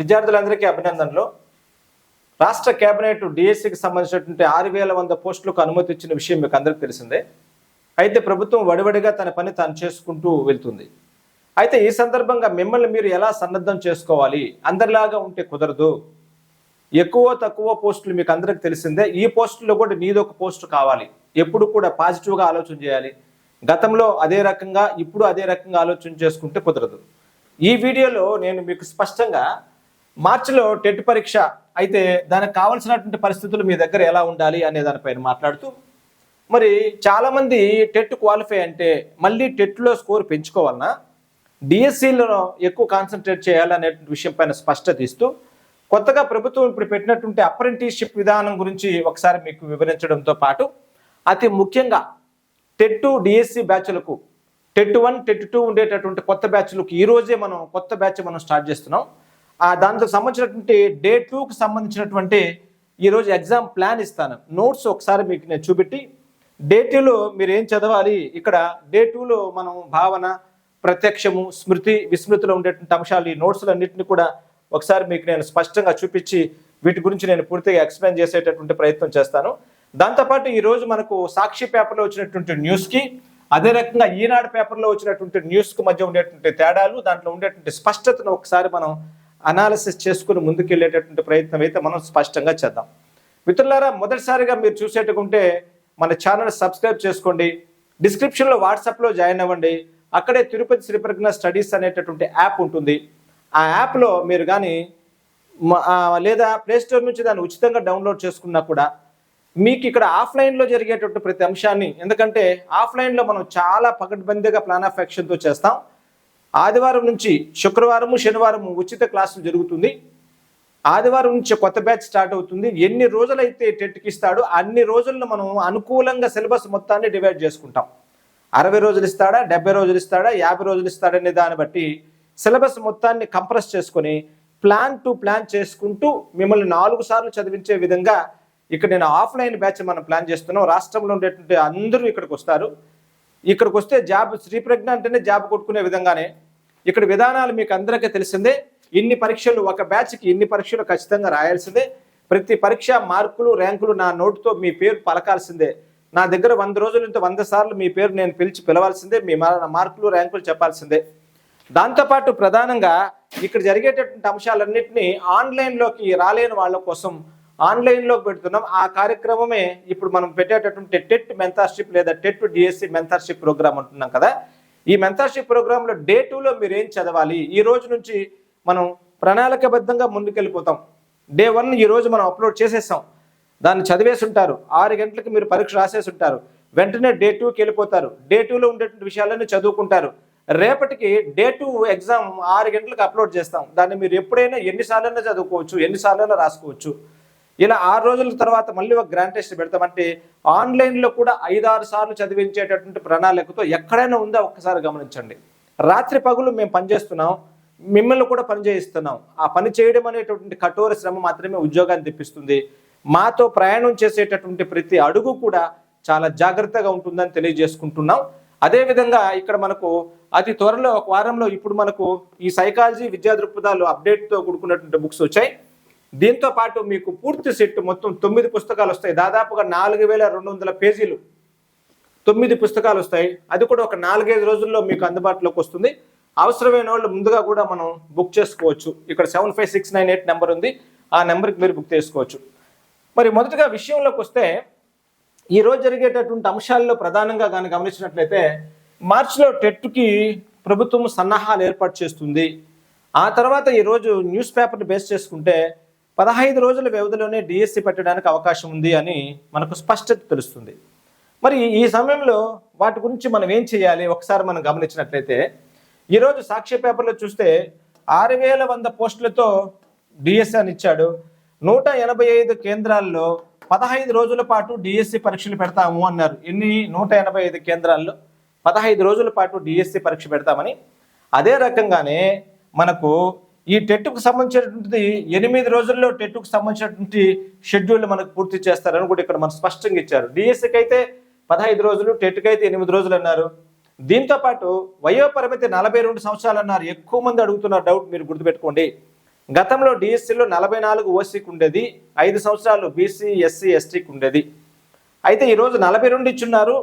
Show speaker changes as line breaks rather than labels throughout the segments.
విద్యార్థులందరికీ అభినందనలు. రాష్ట్ర కేబినెట్ డిఎస్సికి సంబంధించినటువంటి ఆరు వేల వంద పోస్టులకు అనుమతి ఇచ్చిన విషయం మీకు అందరికీ తెలిసిందే. అయితే ప్రభుత్వం వడివడిగా తన పని తాను చేసుకుంటూ వెళ్తుంది. అయితే ఈ సందర్భంగా మిమ్మల్ని మీరు ఎలా సన్నద్ధం చేసుకోవాలి? అందరిలాగా ఉంటే కుదరదు. ఎక్కువ తక్కువ పోస్టులు మీకు అందరికి తెలిసిందే. ఈ పోస్టులో కూడా నీదొక పోస్టు కావాలి. ఎప్పుడు కూడా పాజిటివ్గా ఆలోచన చేయాలి. గతంలో అదే రకంగా ఇప్పుడు అదే రకంగా ఆలోచన చేసుకుంటే కుదరదు. ఈ వీడియోలో నేను మీకు స్పష్టంగా మార్చిలో టెట్ పరీక్ష అయితే దానికి కావాల్సినటువంటి పరిస్థితులు మీ దగ్గర ఎలా ఉండాలి అనే దానిపైన మాట్లాడుతూ మరి చాలామంది టెట్ క్వాలిఫై అంటే మళ్ళీ టెట్లో స్కోర్ పెంచుకోవాలన్నా డిఎస్సిలో ఎక్కువ కాన్సన్ట్రేట్ చేయాలనే విషయం పైన స్పష్టత ఇస్తూ కొత్తగా ప్రభుత్వం ఇప్పుడు పెట్టినటువంటి అప్రెంటిస్షిప్ విధానం గురించి ఒకసారి మీకు వివరించడంతో పాటు అతి ముఖ్యంగా టెట్ డిఎస్సి బ్యాచ్లకు టెట్ వన్ టెట్ టూ ఉండేటటువంటి కొత్త బ్యాచ్లకు ఈరోజే మనం కొత్త బ్యాచ్ మనం స్టార్ట్ చేస్తున్నాం. దాంతో సంబంధించినటువంటి డే టూకి సంబంధించినటువంటి ఈరోజు ఎగ్జామ్ ప్లాన్ ఇస్తాను. నోట్స్ ఒకసారి మీకు నేను చూపెట్టి డే టూలో మీరు ఏం చదవాలి? ఇక్కడ డే టూలో మనం భావన ప్రత్యక్షము స్మృతి విస్మృతిలో ఉండేటువంటి అంశాలు ఈ నోట్స్లన్నింటినీ కూడా ఒకసారి మీకు నేను స్పష్టంగా చూపించి వీటి గురించి నేను పూర్తిగా ఎక్స్ప్లెయిన్ చేసేటటువంటి ప్రయత్నం చేస్తాను. దాంతోపాటు ఈరోజు మనకు సాక్షి పేపర్లో వచ్చినటువంటి న్యూస్కి అదే రకంగా ఈనాడు పేపర్లో వచ్చినటువంటి న్యూస్కి మధ్య ఉండేటువంటి తేడాలు దాంట్లో ఉండేటువంటి స్పష్టతను ఒకసారి మనం అనాలిసిస్ చేసుకుని ముందుకెళ్ళేటటువంటి ప్రయత్నం అయితే మనం స్పష్టంగా చేద్దాం. మిత్రులారా మొదటిసారిగా మీరు చూసేటకుంటే మన ఛానల్ సబ్స్క్రైబ్ చేసుకోండి. డిస్క్రిప్షన్లో వాట్సాప్లో జాయిన్ అవ్వండి. అక్కడే తిరుపతి శ్రీప్రజ్ఞ స్టడీస్ అనేటటువంటి యాప్ ఉంటుంది. ఆ యాప్లో మీరు కానీ లేదా ప్లేస్టోర్ నుంచి దాన్ని ఉచితంగా డౌన్లోడ్ చేసుకున్నా కూడా మీకు ఇక్కడ ఆఫ్లైన్లో జరిగేటటువంటి ప్రతి అంశాన్ని ఎందుకంటే ఆఫ్లైన్లో మనం చాలా పకడ్బందీగా ప్లాన్ ఆఫ్ యాక్షన్తో చేస్తాం. ఆదివారం నుంచి శుక్రవారము శనివారము ఉచిత క్లాసులు జరుగుతుంది. ఆదివారం నుంచి కొత్త బ్యాచ్ స్టార్ట్ అవుతుంది. ఎన్ని రోజులైతే టెట్కి ఇస్తాడో అన్ని రోజుల్లో మనం అనుకూలంగా సిలబస్ మొత్తాన్ని డివైడ్ చేసుకుంటాం. అరవై రోజులు ఇస్తాడా డెబ్బై రోజులు ఇస్తాడా యాభై రోజులు ఇస్తాడనే దాన్ని బట్టి సిలబస్ మొత్తాన్ని కంప్రెస్ చేసుకొని ప్లాన్ టు ప్లాన్ చేసుకుంటూ మిమ్మల్ని నాలుగు సార్లు చదివించే విధంగా ఇక్కడ నేను ఆఫ్లైన్ బ్యాచ్ మనం ప్లాన్ చేస్తున్నాం. రాష్ట్రంలో ఉండేటువంటి అందరూ ఇక్కడికి వస్తారు. ఇక్కడికి వస్తే జాబ్ శ్రీప్రజ్ఞ అంటేనే జాబ్ కొట్టుకునే విధంగానే ఇక్కడ విధానాలు మీకు అందరికీ తెలిసిందే. ఇన్ని పరీక్షలు ఒక బ్యాచ్కి ఇన్ని పరీక్షలు ఖచ్చితంగా రాయాల్సిందే. ప్రతి పరీక్ష మార్కులు ర్యాంకులు నా నోటుతో మీ పేరు పలకాల్సిందే. నా దగ్గర వంద రోజుల నుంచి వంద సార్లు మీ పేరు నేను పిలిచి పిలవాల్సిందే మీ మార్కులు ర్యాంకులు చెప్పాల్సిందే. దాంతోపాటు ప్రధానంగా ఇక్కడ జరిగేటటువంటి అంశాలన్నింటినీ ఆన్లైన్లోకి రాలేని వాళ్ళ కోసం ఆన్లైన్లోకి పెడుతున్నాం. ఆ కార్యక్రమమే ఇప్పుడు మనం పెట్టేటటువంటి టెట్ మెంతర్షిప్ లేదా టెట్ డిఎస్సి మెంతర్షిప్ ప్రోగ్రామ్ అంటున్నాం కదా. ఈ మెంతార్షిప్ ప్రోగ్రాంలో డే టూలో మీరు ఏం చదవాలి? ఈ రోజు నుంచి మనం ప్రణాళికబద్ధంగా ముందుకెళ్ళిపోతాం. డే వన్ ఈ రోజు మనం అప్లోడ్ చేసేస్తాం. దాన్ని చదివేసి ఉంటారు. ఆరు గంటలకు మీరు పరీక్ష రాసేసి ఉంటారు. వెంటనే డే టూకి వెళ్ళిపోతారు. డే టూలో ఉండేటువంటి విషయాలన్నీ చదువుకుంటారు. రేపటికి డే టూ ఎగ్జామ్ ఆరు గంటలకు అప్లోడ్ చేస్తాం. దాన్ని మీరు ఎప్పుడైనా ఎన్నిసార్లైనా చదువుకోవచ్చు ఎన్నిసార్లైనా రాసుకోవచ్చు. ఇలా ఆరు రోజుల తర్వాత మళ్ళీ ఒక గ్రాండ్ టెస్ట్ పెడతామంటే ఆన్లైన్లో కూడా ఐదారు సార్లు చదివించేటటువంటి ప్రణాళికతో ఎక్కడైనా ఉందా ఒక్కసారి గమనించండి. రాత్రి పగులు మేము పనిచేస్తున్నాం మిమ్మల్ని కూడా పని చేయిస్తున్నాం. ఆ పని చేయడం అనేటటువంటి కఠోర శ్రమ మాత్రమే ఉద్యోగాన్ని తెప్పిస్తుంది. మాతో ప్రయాణం చేసేటటువంటి ప్రతి అడుగు కూడా చాలా జాగ్రత్తగా ఉంటుందని తెలియజేసుకుంటున్నాం. అదేవిధంగా ఇక్కడ మనకు అతి త్వరలో ఒక వారంలో ఇప్పుడు మనకు ఈ సైకాలజీ విద్యా దృక్పథాలు అప్డేట్తో కూడుకున్నటువంటి బుక్స్ వచ్చాయి. దీంతో పాటు మీకు పూర్తి సెట్ మొత్తం తొమ్మిది పుస్తకాలు వస్తాయి. దాదాపుగా నాలుగు వేల రెండు వందల పేజీలు తొమ్మిది పుస్తకాలు వస్తాయి. అది కూడా ఒక నాలుగైదు రోజుల్లో మీకు అందుబాటులోకి వస్తుంది. అవసరమైన వాళ్ళు ముందుగా కూడా మనం బుక్ చేసుకోవచ్చు. ఇక్కడ seven five six nine eight number ఉంది. ఆ నెంబర్కి మీరు బుక్ చేసుకోవచ్చు. మరి మొదటగా విషయంలోకి వస్తే ఈరోజు జరిగేటటువంటి అంశాల్లో ప్రధానంగా కానీ గమనించినట్లయితే మార్చిలో టెట్కి ప్రభుత్వం సన్నాహాలు ఏర్పాటు చేస్తుంది. ఆ తర్వాత ఈరోజు న్యూస్ పేపర్ని బేస్ చేసుకుంటే పదహైదు రోజుల వ్యవధిలోనే డిఎస్సి పెట్టడానికి అవకాశం ఉంది అని మనకు స్పష్టత తెలుస్తుంది. మరి ఈ సమయంలో వాటి గురించి మనం ఏం చేయాలి? ఒకసారి మనం గమనించినట్లయితే ఈరోజు సాక్ష్య పేపర్లో చూస్తే ఆరు వేల వంద పోస్టులతో డిఎస్సి అని ఇచ్చాడు. నూట ఎనభై ఐదు కేంద్రాల్లో పదహైదు రోజుల పాటు డిఎస్సి పరీక్షలు పెడతాము అన్నారు. ఎన్ని? నూట ఎనభై ఐదు కేంద్రాల్లో పదహైదు రోజుల పాటు డిఎస్సి పరీక్ష పెడతామని. అదే రకంగానే మనకు ఈ టెట్కు సంబంధించినటువంటిది ఎనిమిది రోజుల్లో టెట్కు సంబంధించినటువంటి షెడ్యూల్ మనకు పూర్తి చేస్తారని కూడా ఇక్కడ మనకు స్పష్టంగా ఇచ్చారు. డిఎస్సికి అయితే పదహైదు రోజులు టెట్కి అయితే ఎనిమిది రోజులు అన్నారు. దీంతో పాటు వయో పరిమితి నలభై రెండు సంవత్సరాలు అన్నారు. ఎక్కువ మంది అడుగుతున్న డౌట్ మీరు గుర్తుపెట్టుకోండి. గతంలో డిఎస్సిలో నలభై నాలుగు ఓసీకి ఉండేది ఐదు సంవత్సరాలు బీసీ ఎస్సీ ఎస్టీకి ఉండేది. అయితే ఈరోజు నలభై రెండు ఇచ్చున్నారు.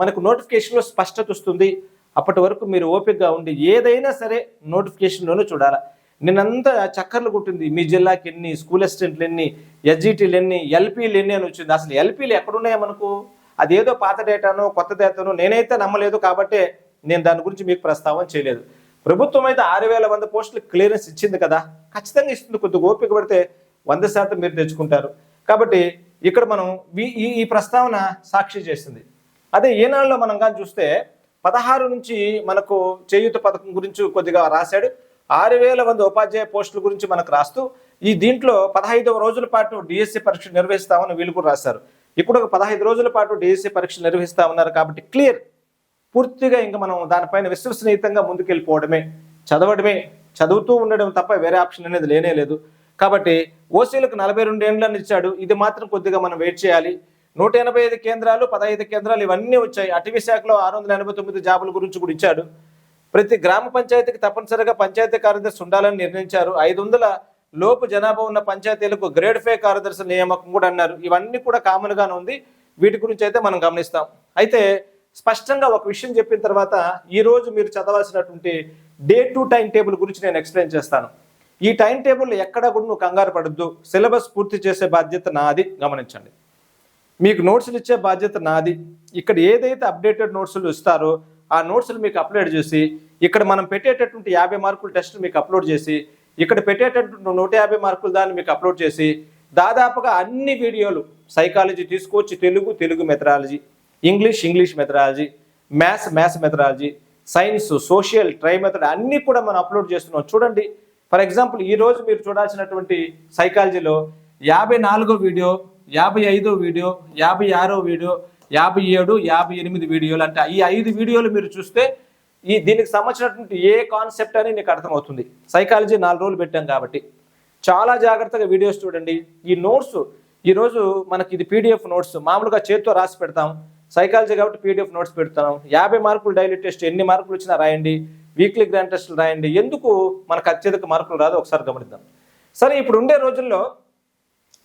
మనకు నోటిఫికేషన్లో స్పష్టత వస్తుంది. అప్పటి వరకు మీరు ఓపికగా ఉండి ఏదైనా సరే నోటిఫికేషన్లోనూ చూడాలి. నిన్నంతా చక్కర్లు కొట్టింది. మీ జిల్లాకి ఎన్ని స్కూల్ అసిస్టెంట్లు ఎన్ని ఎస్జిటీలు ఎన్ని ఎల్పీలు ఎన్ని అని వచ్చింది. అసలు ఎల్పీలు ఎక్కడున్నాయో మనకు? అదేదో పాత డేటానో కొత్త డేటానో నేనైతే నమ్మలేదు కాబట్టే నేను దాని గురించి మీకు ప్రస్తావన చేయలేదు. ప్రభుత్వం అయితే ఆరు వేల వంద పోస్టులు క్లియరెన్స్ ఇచ్చింది కదా. ఖచ్చితంగా ఇస్తుంది. కొద్దిగా ఓపిక పడితే వంద శాతం మీరు తెచ్చుకుంటారు. కాబట్టి ఇక్కడ మనం ఈ- ఈ ఈ ప్రస్తావన సాక్షి చేసింది. అదే ఈనాడులో మనం కానీ చూస్తే పదహారు నుంచి మనకు చేయూత పథకం గురించి కొద్దిగా రాశాడు. ఆరు వేల వంద ఉపాధ్యాయ పోస్టుల గురించి మనకు రాస్తూ ఈ దీంట్లో పదహైదవ రోజుల పాటు డిఎస్సి పరీక్ష నిర్వహిస్తామని వీళ్ళు కూడా రాశారు. ఇప్పుడు ఒక పదహైదు రోజుల పాటు డిఎస్సి పరీక్ష నిర్వహిస్తా ఉన్నారు కాబట్టి క్లియర్ పూర్తిగా ఇంకా మనం దానిపైన విశ్వసనీయంగా ముందుకెళ్ళిపోవడమే చదవడమే చదువుతూ ఉండడం తప్ప వేరే ఆప్షన్ అనేది లేనే లేదు. కాబట్టి ఓసీలకు నలభై రెండు ఏండ్లను ఇచ్చాడు ఇది మాత్రం కొద్దిగా మనం వెయిట్ చేయాలి. నూట ఎనభై ఐదు కేంద్రాలు పదహైదు కేంద్రాలు ఇవన్నీ వచ్చాయి. అటవీ శాఖలో ఆరు వందల ఎనభై తొమ్మిది జాబుల గురించి కూడా ఇచ్చాడు. ప్రతి గ్రామ పంచాయతీకి తప్పనిసరిగా పంచాయతీ కార్యదర్శి ఉండాలని నిర్ణయించారు. ఐదు వందల లోపు జనాభా ఉన్న పంచాయతీలకు గ్రేడ్ ఫే కార్యదర్శి నియామకం కూడా అన్నారు. ఇవన్నీ కూడా కామన్ గానే ఉంది. వీటి గురించి అయితే మనం గమనిస్తాం. అయితే స్పష్టంగా ఒక విషయం చెప్పిన తర్వాత ఈ రోజు మీరు చదవాల్సినటువంటి డే టు టైం టేబుల్ గురించి నేను ఎక్స్ప్లెయిన్ చేస్తాను. ఈ టైం టేబుల్ ఎక్కడ కూడా నువ్వు కంగారు పడద్దు. సిలబస్ పూర్తి చేసే బాధ్యత నాది. గమనించండి. మీకు నోట్స్లు ఇచ్చే బాధ్యత నాది. ఇక్కడ ఏదైతే అప్డేటెడ్ నోట్స్లు ఇస్తారో ఆ నోట్స్లు మీకు అప్లోడ్ చేసి ఇక్కడ మనం పెట్టేటటువంటి యాభై మార్కుల టెస్ట్ మీకు అప్లోడ్ చేసి ఇక్కడ పెట్టేటటువంటి నూట యాభై మార్కులు దాన్ని మీకు అప్లోడ్ చేసి దాదాపుగా అన్ని వీడియోలు సైకాలజీ తీసుకోవచ్చు Telugu Telugu methodology English English methodology maths maths methodology science social try method అన్నీ కూడా మనం అప్లోడ్ చేస్తున్నాం. చూడండి ఫర్ ఎగ్జాంపుల్ ఈ రోజు మీరు చూడాల్సినటువంటి సైకాలజీలో యాభై నాలుగో వీడియో యాభై ఐదో వీడియో యాభై ఆరో వీడియో యాభై ఏడు యాభై ఎనిమిది వీడియోలు అంటే ఈ ఐదు వీడియోలు మీరు చూస్తే ఈ దీనికి సంబంధించినటువంటి ఏ కాన్సెప్ట్ అని నీకు అర్థమవుతుంది. సైకాలజీ నాలుగు రోజులు పెట్టాం కాబట్టి. చాలా జాగ్రత్తగా వీడియోస్ చూడండి. ఈ నోట్స్ ఈరోజు మనకి ఇది పీడిఎఫ్ నోట్స్. మామూలుగా చేతితో రాసి పెడతాం. సైకాలజీ కాబట్టి పీడిఎఫ్ నోట్స్ పెడతాం. యాభై మార్కులు డైలీ టెస్ట్ ఎన్ని మార్కులు వచ్చినా రాయండి. వీక్లీ గ్రాండ్ టెస్టులు రాయండి. ఎందుకు మనకు అత్యధిక మార్కులు రాదు ఒకసారి గమనిద్దాం. సరే ఇప్పుడు ఉండే రోజుల్లో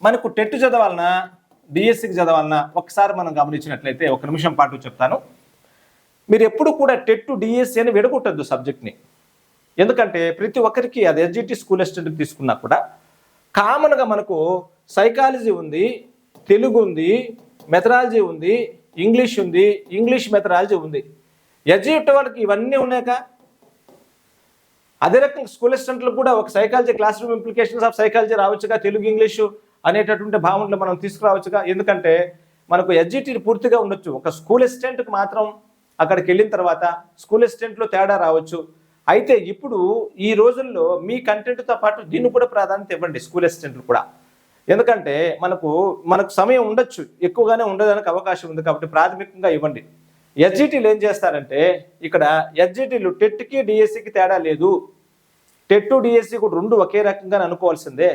మనకు టెట్ చదవాలన్నా డిఎస్సికి చదవాలన్నా ఒకసారి మనం గమనించినట్లయితే ఒక నిమిషం పాటు చెప్తాను. మీరు ఎప్పుడు కూడా టెట్ డిఎస్సి అని విడగొట్టద్దు సబ్జెక్ట్ని ఎందుకంటే ప్రతి ఒక్కరికి అది ఎస్జిటి స్కూల్ అసిస్టెంట్ తీసుకున్నా కూడా కామన్గా మనకు సైకాలజీ ఉంది తెలుగు ఉంది మెథడాలజీ ఉంది ఇంగ్లీష్ ఉంది ఇంగ్లీష్ మెథడాలజీ ఉంది. ఎస్జిటి వాళ్ళకి ఇవన్నీ ఉన్నాక అదే రకంగా స్కూల్ అసిస్టెంట్లకు కూడా ఒక psychology class room implications of psychology రావచ్చుగా Telugu English అనేటటువంటి భావనలు మనం తీసుకురావచ్చుగా. ఎందుకంటే మనకు ఎడ్జిటీ పూర్తిగా ఉండొచ్చు. ఒక స్కూల్ అసిస్టెంట్కి మాత్రం అక్కడికి వెళ్ళిన తర్వాత స్కూల్ అసిస్టెంట్లో తేడా రావచ్చు. అయితే ఇప్పుడు ఈ రోజుల్లో మీ కంటెంట్తో పాటు దీన్ని కూడా ప్రాధాన్యత ఇవ్వండి స్కూల్ అసిస్టెంట్లు కూడా. ఎందుకంటే మనకు మనకు సమయం ఉండొచ్చు. ఎక్కువగానే ఉండడానికి అవకాశం ఉంది కాబట్టి ప్రాథమికంగా ఇవ్వండి. ఎస్జిటీలు ఏం చేస్తారంటే ఇక్కడ ఎస్జిటీలు టెట్కి డిఎస్సికి తేడా లేదు. టెట్ డిఎస్సి కూడా రెండు ఒకే రకంగా అనుకోవాల్సిందే.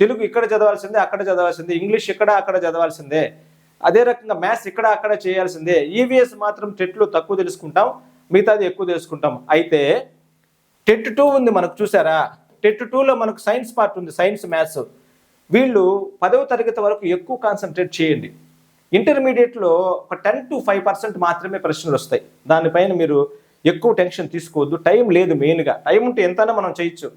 తెలుగు ఇక్కడ చదవాల్సిందే అక్కడ చదవాల్సిందే ఇంగ్లీష్ ఇక్కడ అక్కడ చదవాల్సిందే. అదే రకంగా మ్యాథ్స్ ఇక్కడ అక్కడ చేయాల్సిందే. ఈవీఎస్ మాత్రం టెట్లో తక్కువ తెలుసుకుంటాం మిగతాది ఎక్కువ తెలుసుకుంటాం. అయితే టెట్ టూ ఉంది మనకు చూసారా? టెట్ టూలో మనకు సైన్స్ పార్ట్ ఉంది సైన్స్ మ్యాథ్స్. వీళ్ళు పదవ తరగతి వరకు ఎక్కువ కాన్సన్ట్రేట్ చేయండి. ఇంటర్మీడియట్లో ఒక టెన్ టు ఫైవ్ పర్సెంట్ మాత్రమే ప్రశ్నలు వస్తాయి. దానిపైన మీరు ఎక్కువ టెన్షన్ తీసుకోవద్దు. టైం లేదు మెయిన్గా. టైం ఉంటే ఎంతైనా మనం చేయొచ్చు.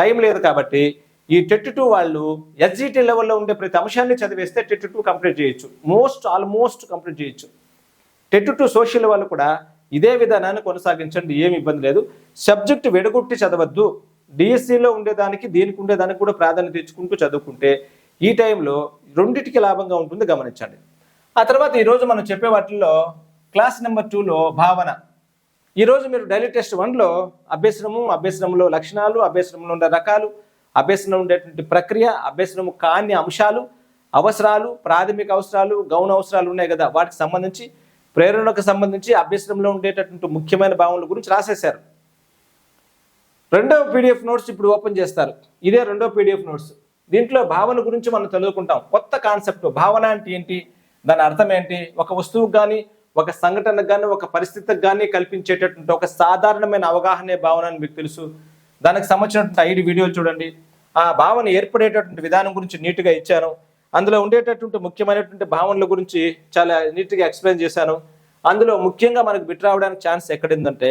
టైం లేదు కాబట్టి ఈ టెట్ టూ వాళ్ళు ఎస్జిటి లెవెల్లో ఉండే ప్రతి అంశాన్ని చదివేస్తే టెట్ టూ కంప్లీట్ చేయొచ్చు. మోస్ట్ ఆల్మోస్ట్ కంప్లీట్ చేయొచ్చు. టెట్ టూ సోషల్ వాళ్ళు కూడా ఇదే విధానాన్ని కొనసాగించండి ఏమి ఇబ్బంది లేదు. సబ్జెక్ట్ వెడగొట్టి చదవద్దు. డిఎస్సిలో ఉండేదానికి దీనికి ఉండేదానికి కూడా ప్రాధాన్యత ఇచ్చుకుంటూ చదువుకుంటే ఈ టైంలో రెండింటికి లాభంగా ఉంటుంది గమనించండి. ఆ తర్వాత ఈరోజు మనం చెప్పే వాటిల్లో క్లాస్ నెంబర్ టూలో భావన. ఈరోజు మీరు డైలీ టెస్ట్ వన్లో అభ్యసనము అభ్యసనంలో లక్షణాలు అభ్యసనంలో ఉండే రకాలు అభ్యసనం ఉండేటువంటి ప్రక్రియ అభ్యసనము కాని అంశాలు అవసరాలు ప్రాథమిక అవసరాలు గౌణ అవసరాలు ఉన్నాయి కదా. వాటికి సంబంధించి ప్రేరణకు సంబంధించి అభ్యసనంలో ఉండేటటువంటి ముఖ్యమైన భావనల గురించి రాసేశారు. రెండవ పీడిఎఫ్ నోట్స్ ఇప్పుడు ఓపెన్ చేస్తారు. ఇదే రెండో పీడిఎఫ్ నోట్స్ దీంట్లో భావన గురించి మనం చదువుకుంటాం కొత్త కాన్సెప్ట్ భావన అంటే ఏంటి? దాని అర్థం ఏంటి? ఒక వస్తువుకు కానీ ఒక సంఘటనకు కానీ ఒక పరిస్థితికి కానీ కల్పించేటటువంటి ఒక సాధారణమైన అవగాహనే భావన అని మీకు తెలుసు. దానికి సంబంధించినటువంటి ఐదు వీడియోలు చూడండి. ఆ భావన ఏర్పడేటటువంటి విధానం గురించి నీట్గా ఇచ్చాను. అందులో ఉండేటటువంటి ముఖ్యమైనటువంటి భావనల గురించి చాలా నీట్గా ఎక్స్ప్లెయిన్ చేశాను. అందులో ముఖ్యంగా మనకు బిట్ రావడానికి ఛాన్స్ ఎక్కడిందంటే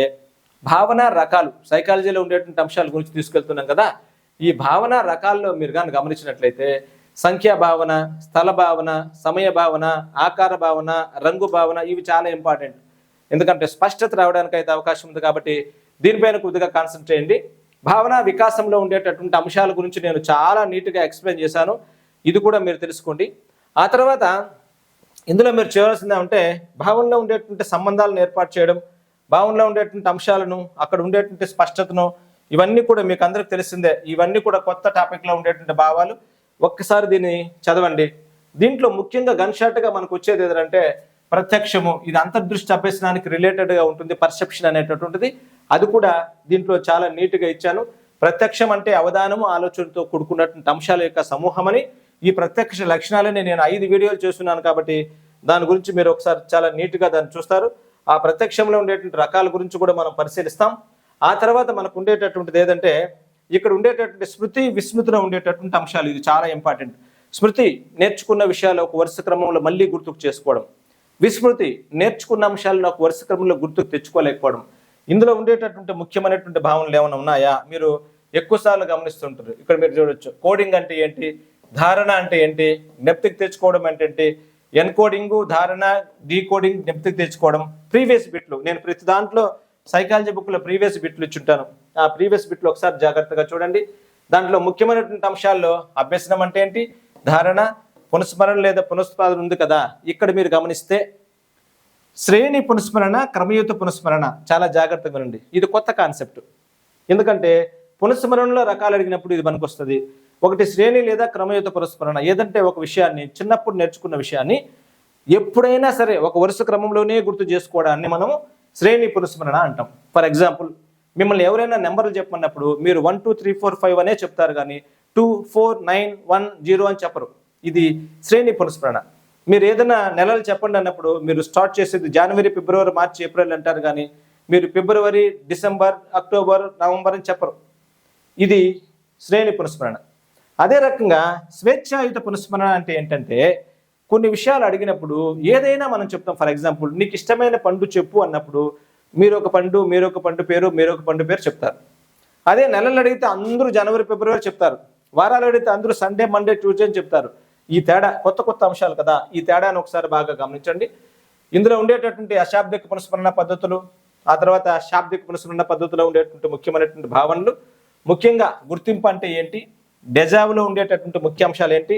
భావన రకాలు సైకాలజీలో ఉండేటువంటి అంశాల గురించి తీసుకెళ్తున్నాం కదా. ఈ భావన రకాల్లో మీరు కానీ గమనించినట్లయితే సంఖ్యా భావన స్థల భావన సమయ భావన ఆకార భావన రంగు భావన ఇవి చాలా ఇంపార్టెంట్. ఎందుకంటే స్పష్టత రావడానికి అయితే అవకాశం ఉంది కాబట్టి దీనిపైన కొద్దిగా కాన్సన్ట్రేట్ చేయండి. భావన వికాసంలో ఉండేటటువంటి అంశాల గురించి నేను చాలా నీట్గా ఎక్స్ప్లెయిన్ చేశాను. ఇది కూడా మీరు తెలుసుకోండి. ఆ తర్వాత ఇందులో మీరు చేయవలసింది అంటే భావనలో ఉండేటువంటి సంబంధాలను ఏర్పాటు చేయడం భావనలో ఉండేటువంటి అంశాలను అక్కడ ఉండేటువంటి స్పష్టతను ఇవన్నీ కూడా మీకు అందరికి తెలిసిందే. ఇవన్నీ కూడా కొత్త టాపిక్లో ఉండేటువంటి భావాలు. ఒక్కసారి దీన్ని చదవండి. దీంట్లో ముఖ్యంగా గన్గా మనకు వచ్చేది ఏదంటే ప్రత్యక్షము ఇది అంతర్దృష్టి అభ్యసనానికి రిలేటెడ్గా ఉంటుంది పర్సెప్షన్ అనేటటువంటిది. అది కూడా దీంట్లో చాలా నీట్గా ఇచ్చాను. ప్రత్యక్షం అంటే అవధానము ఆలోచనతో కూడుకున్నటువంటి అంశాల యొక్క సమూహమని ఈ ప్రత్యక్ష లక్షణాలని నేను ఐదు వీడియోలు చేస్తున్నాను కాబట్టి దాని గురించి మీరు ఒకసారి చాలా నీట్గా దాన్ని చూస్తారు. ఆ ప్రత్యక్షంలో ఉండేటువంటి రకాల గురించి కూడా మనం పరిశీలిస్తాం. ఆ తర్వాత మనకు ఉండేటటువంటిది ఏదంటే ఇక్కడ ఉండేటటువంటి స్మృతి విస్మృతిలో ఉండేటటువంటి అంశాలు ఇది చాలా ఇంపార్టెంట్ స్మృతి నేర్చుకున్న విషయాలు ఒక వరుస క్రమంలో మళ్ళీ గుర్తుకు చేసుకోవడం. విస్మృతి నేర్చుకున్న అంశాలను ఒక వరుస క్రమంలో గుర్తుకు తెచ్చుకోలేకపోవడం. ఇందులో ఉండేటటువంటి ముఖ్యమైనటువంటి భావనలు ఏమైనా ఉన్నాయా? మీరు ఎక్కువసార్లు గమనిస్తుంటారు. ఇక్కడ మీరు చూడొచ్చు. కోడింగ్ అంటే ఏంటి? ధారణ అంటే ఏంటి? జ్ఞప్తికి తెచ్చుకోవడం అంటే ఏంటి? ఎన్కోడింగ్ ధారణ డీకోడింగ్ జ్ఞప్తికి తెచ్చుకోవడం. ప్రీవియస్ బిట్లు. నేను ప్రతి దాంట్లో సైకాలజీ బుక్లో ప్రీవియస్ బిట్లు ఇచ్చుంటాను. ఆ ప్రీవియస్ బిట్లు ఒకసారి జాగ్రత్తగా చూడండి. దాంట్లో ముఖ్యమైనటువంటి అంశాల్లో అభ్యసనం అంటే ఏంటి? ధారణ పునఃస్మరణ లేదా పునఃస్మరణ ఉంది కదా ఇక్కడ మీరు గమనిస్తే శ్రేణి పునఃస్మరణ క్రమయుత పునఃస్మరణ చాలా జాగ్రత్తగా వినండి. ఇది కొత్త కాన్సెప్ట్. ఎందుకంటే పునఃస్మరణలో రకాలు అడిగినప్పుడు ఇది మనకు వస్తుంది ఒకటి శ్రేణి లేదా క్రమయుత పునఃస్మరణ. ఏదంటే ఒక విషయాన్ని చిన్నప్పుడు నేర్చుకున్న విషయాన్ని ఎప్పుడైనా సరే ఒక వరుస క్రమంలోనే గుర్తు చేసుకోవడాన్ని మనము శ్రేణి పునఃస్మరణ అంటాం. ఫర్ ఎగ్జాంపుల్ మిమ్మల్ని ఎవరైనా నెంబర్లు చెప్పమన్నప్పుడు మీరు one two three four five అనే చెప్తారు కానీ two four nine one zero అని చెప్పరు. ఇది శ్రేణి పునఃస్మరణ. మీరు ఏదైనా నెలలు చెప్పండి అన్నప్పుడు మీరు స్టార్ట్ చేసేది జనవరి ఫిబ్రవరి మార్చి ఏప్రిల్ అంటారు కానీ మీరు ఫిబ్రవరి డిసెంబర్ అక్టోబర్ నవంబర్ అని చెప్పరు. ఇది శ్రేణి పునఃస్మరణ. అదే రకంగా స్వేచ్ఛాయుత పునఃస్మరణ అంటే ఏంటంటే కొన్ని విషయాలు అడిగినప్పుడు ఏదైనా మనం చెప్తాం. ఫర్ ఎగ్జాంపుల్ నీకు ఇష్టమైన పండు చెప్పు అన్నప్పుడు మీరు ఒక పండు మీరు ఒక పండు పేరు మీరు ఒక పండు పేరు చెప్తారు. అదే నెలలు అడిగితే అందరూ జనవరి ఫిబ్రవరి చెప్తారు. వారాలు అడిగితే అందరూ సండే మండే ట్యూస్డే అని చెప్తారు. ఈ తేడా కొత్త కొత్త అంశాలు కదా ఈ తేడాను ఒకసారి బాగా గమనించండి. ఇందులో ఉండేటటువంటి అశాబ్దిక పునఃస్మరణ పద్ధతులు ఆ తర్వాత అశాబ్దిక పునఃస్మరణ పద్ధతిలో ఉండేటువంటి ముఖ్యమైనటువంటి భావనలు ముఖ్యంగా గుర్తింపు అంటే ఏంటి డెజావులో ఉండేటటువంటి ముఖ్య అంశాలు ఏంటి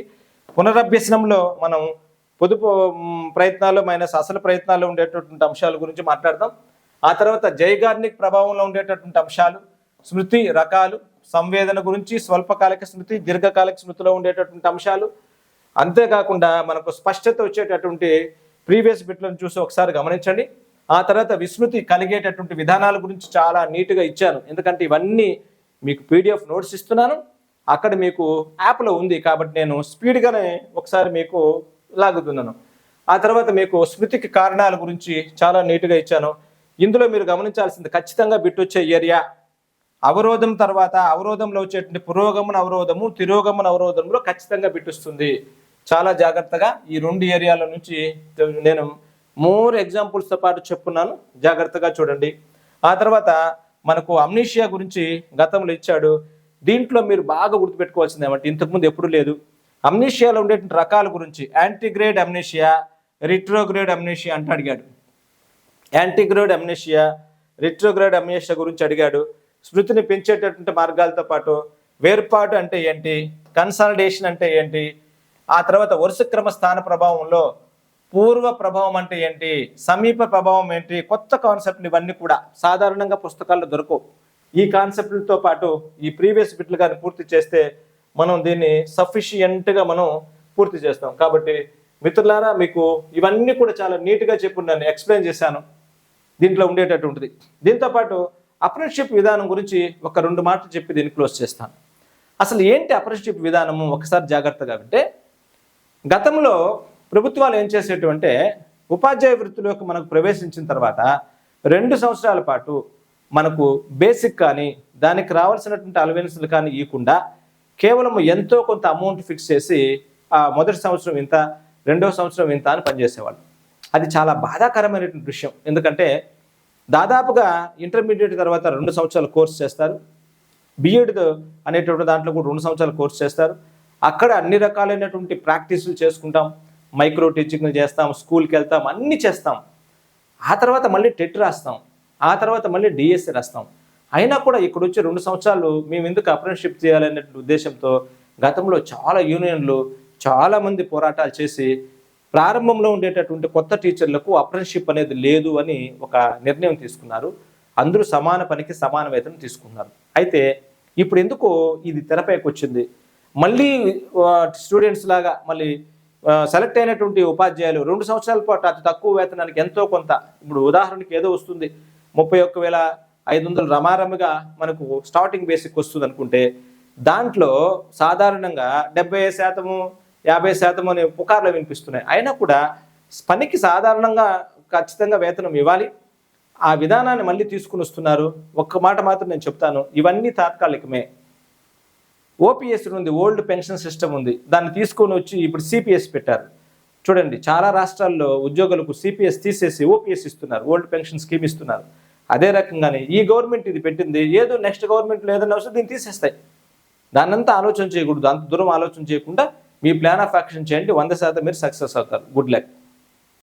పునరభ్యసనంలో మనం పొదుపు ప్రయత్నాలు మైనస్ అసలు ప్రయత్నాల్లో ఉండేటటువంటి అంశాల గురించి మాట్లాడదాం. ఆ తర్వాత జైగార్నిక్ ప్రభావంలో ఉండేటటువంటి అంశాలు స్మృతి రకాలు సంవేదన గురించి స్వల్పకాలిక స్మృతి దీర్ఘకాలిక స్మృతిలో ఉండేటటువంటి అంశాలు అంతేకాకుండా మనకు స్పష్టత వచ్చేటటువంటి ప్రీవియస్ బిట్లను చూసి ఒకసారి గమనించండి. ఆ తర్వాత విస్మృతి కలిగేటటువంటి విధానాల గురించి చాలా నీట్గా ఇచ్చాను. ఎందుకంటే ఇవన్నీ మీకు పీడిఎఫ్ నోట్స్ ఇస్తున్నాను. అక్కడ మీకు యాప్లో ఉంది కాబట్టి నేను స్పీడ్గానే ఒకసారి మీకు లాగుతున్నాను. ఆ తర్వాత మీకు స్మృతికి కారణాల గురించి చాలా నీట్గా ఇచ్చాను. ఇందులో మీరు గమనించాల్సింది ఖచ్చితంగా బిట్ వచ్చే ఏరియా. అవరోధం తర్వాత అవరోధంలో వచ్చేటువంటి పురోగమన అవరోధము తిరోగమన అవరోధంలో ఖచ్చితంగా బిట్టుస్తుంది చాలా జాగ్రత్తగా ఈ రెండు ఏరియాల నుంచి నేను మోర్ ఎగ్జాంపుల్స్తో పాటు చెప్పున్నాను. జాగ్రత్తగా చూడండి. ఆ తర్వాత మనకు అమ్నీషియా గురించి గతంలో ఇచ్చాడు. దీంట్లో మీరు బాగా గుర్తుపెట్టుకోవాల్సింది ఏమంటే ఇంతకుముందు ఎప్పుడు లేదు. అమ్నీషియాలో ఉండేటువంటి రకాల గురించి యాంటీగ్రేడ్ అమ్నీషియా రిట్రోగ్రేడ్ అమ్నీషియా అంటే అడిగాడు. యాంటీగ్రేడ్ అమ్నీషియా రిట్రోగ్రేడ్ అమ్నేషియా గురించి అడిగాడు. స్మృతిని పెంచేటటువంటి మార్గాలతో పాటు వేర్పాటు అంటే ఏంటి? కన్సాలిడేషన్ అంటే ఏంటి? ఆ తర్వాత వరుస క్రమ స్థాన ప్రభావంలో పూర్వ ప్రభావం అంటే ఏంటి? సమీప ప్రభావం ఏంటి? కొత్త కాన్సెప్ట్లు ఇవన్నీ కూడా సాధారణంగా పుస్తకాల్లో దొరకవు. ఈ కాన్సెప్ట్లతో పాటు ఈ ప్రీవియస్ బిట్లు కానీ పూర్తి చేస్తే మనం దీన్ని సఫిషియంట్గా మనం పూర్తి చేస్తాం. కాబట్టి మిత్రులారా మీకు ఇవన్నీ కూడా చాలా నీట్గా చెప్పున్నాను ఎక్స్ప్లెయిన్ చేశాను. దీంట్లో ఉండేటటువంటిది దీంతో పాటు అప్రెంటిషిప్ విధానం గురించి ఒక రెండు మాటలు చెప్పి దీన్ని క్లోజ్ చేస్తాను. అసలు ఏంటి అప్రెంటిషిప్ విధానము? ఒకసారి జాగ్రత్తగా అంటే గతంలో ప్రభుత్వాలు ఏం చేసేటువంటి ఉపాధ్యాయ వృత్తిలోకి మనకు ప్రవేశించిన తర్వాత రెండు సంవత్సరాల పాటు మనకు బేసిక్ కానీ దానికి రావాల్సినటువంటి అలవెన్స్లు కానీ ఇవ్వకుండా కేవలం ఎంతో కొంత అమౌంట్ ఫిక్స్ చేసి ఆ మొదటి సంవత్సరం ఇంత రెండవ సంవత్సరం ఇంత అని పనిచేసేవాళ్ళు. అది చాలా బాధాకరమైనటువంటి విషయం. ఎందుకంటే దాదాపుగా ఇంటర్మీడియట్ తర్వాత రెండు సంవత్సరాల కోర్స్ చేస్తారు. బీఎడ్ అనేటువంటి దాంట్లో కూడా రెండు సంవత్సరాల కోర్స్ చేస్తారు. అక్కడ అన్ని రకాలైనటువంటి ప్రాక్టీసులు చేసుకుంటాం. మైక్రో టీచింగ్ చేస్తాం స్కూల్కి వెళ్తాం అన్నీ చేస్తాం. ఆ తర్వాత మళ్ళీ టెట్ రాస్తాం. ఆ తర్వాత మళ్ళీ డిఎస్సి రాస్తాం. అయినా కూడా ఇక్కడ వచ్చి రెండు సంవత్సరాలు మేము ఎందుకు అప్రెంటిషిప్ చేయాలనే ఉద్దేశంతో గతంలో చాలా యూనియన్లు చాలామంది పోరాటాలు చేసి ప్రారంభంలో ఉండేటటువంటి కొత్త టీచర్లకు అప్రెంటిషిప్ అనేది లేదు అని ఒక నిర్ణయం తీసుకున్నారు. అందరూ సమాన పనికి సమాన వేతనం తీసుకున్నారు. అయితే ఇప్పుడు ఎందుకు ఇది తెరపైకి వచ్చింది. మళ్ళీ స్టూడెంట్స్ లాగా మళ్ళీ సెలెక్ట్ అయినటువంటి ఉపాధ్యాయులు రెండు సంవత్సరాల పాటు అతి తక్కువ వేతనానికి ఎంతో కొంత. ఇప్పుడు ఉదాహరణకి ఏదో వస్తుంది. ముప్పై ఒక్క వేల ఐదు వందలు రమారమిగా మనకు స్టార్టింగ్ బేసిక్ వస్తుంది అనుకుంటే దాంట్లో సాధారణంగా డెబ్బై శాతము యాభై శాతం అనే పుకార్లు వినిపిస్తున్నాయి. అయినా కూడా పనికి సాధారణంగా ఖచ్చితంగా వేతనం ఇవ్వాలి. ఆ విధానాన్ని మళ్ళీ తీసుకుని వస్తున్నారు. ఒక్క మాట మాత్రం నేను చెప్తాను. ఇవన్నీ తాత్కాలికమే. ఓపీఎస్ ఉంది ఓల్డ్ పెన్షన్ సిస్టమ్ ఉంది. దాన్ని తీసుకొని వచ్చి ఇప్పుడు సిపిఎస్ పెట్టారు. చూడండి చాలా రాష్ట్రాల్లో ఉద్యోగులకు సిపిఎస్ తీసేసి ఓపీఎస్ ఇస్తున్నారు ఓల్డ్ పెన్షన్ స్కీమ్ ఇస్తున్నారు. అదే రకంగానే ఈ గవర్నమెంట్ ఇది పెట్టింది ఏదో నెక్స్ట్ గవర్నమెంట్లో ఏదైనా వస్తే దీన్ని తీసేస్తాయి. దాన్నంతా ఆలోచన చేయకూడదు అంత దూరం ఆలోచన చేయకుండా మీ ప్లాన్ ఆఫ్ యాక్షన్ చేయండి వంద శాతం మీరు సక్సెస్ అవుతారు. Good luck.